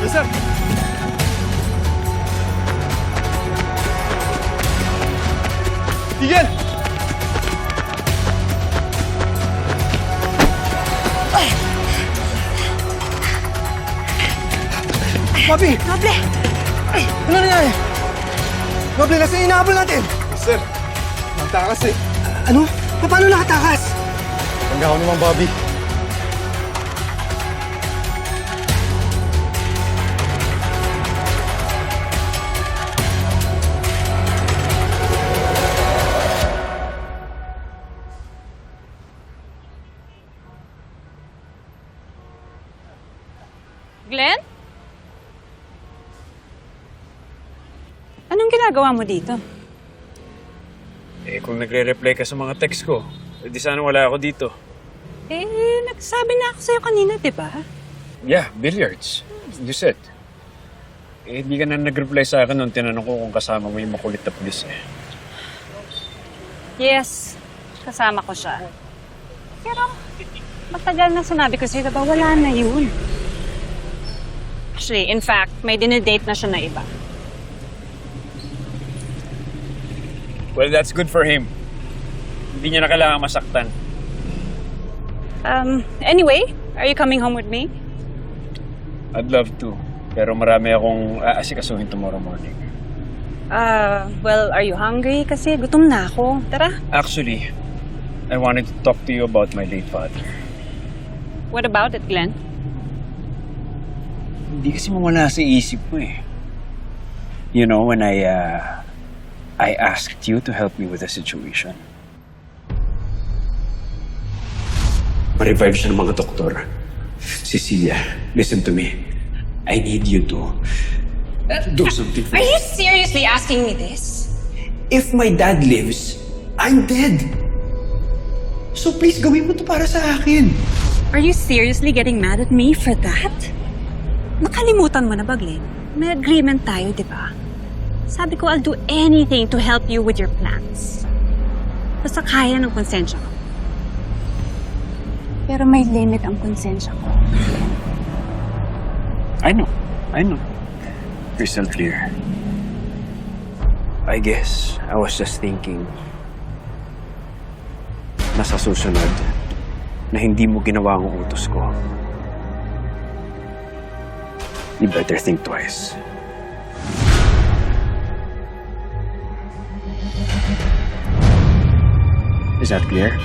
Yes, sir. Tigil! Bobby! Noble! Ano nangyari? Bobby, nasa inaabol natin? Yes, sir. Magtakas eh. Ano? Paano nakatakas? Hanggang ako naman, Bobby. Glenn? Anong ginagawa mo dito? Eh, kung nagre-reply ka sa mga text ko, eh, di sana wala ako dito. Eh, nagsabi na ako sa'yo kanina, di ba? Yeah, billiards. You said. Eh, hindi ka na nag-reply sa akin nung tinanong ko kung kasama mo yung makulit na pulis eh. Yes, kasama ko siya. Pero, matagal na sinabi ko sa'yo, diba, wala na yun. Actually, in fact, may dinedate na siya na iba. Well, that's good for him. Hindi niya na kailangan masaktan. Um, anyway, are you coming home with me? I'd love to. Pero marami akong aasikasuhin tomorrow morning. Uh, well, are you hungry? Kasi gutom na ako. Tara. Actually, I wanted to talk to you about my late father. What about it, Glenn? Hindi kasi mawala sa isip ko eh. You know, when I, uh, I asked you to help me with the situation. Ma-revive siya ng mga doktor. Cecilia, listen to me. I need you to do something for Are me. you seriously asking me this? If my dad lives, I'm dead. So please gawin mo to para sa akin. Are you seriously getting mad at me for that? Nakalimutan mo na ba, Glenn? May agreement tayo, di ba? Sabi ko, I'll do anything to help you with your plans. Basta kaya ng konsensya ko. Pero may limit ang konsensya ko. I know. I know. Crystal clear. I guess I was just thinking na susunod na hindi mo ginawa ang utos ko. You better think twice. Is that clear?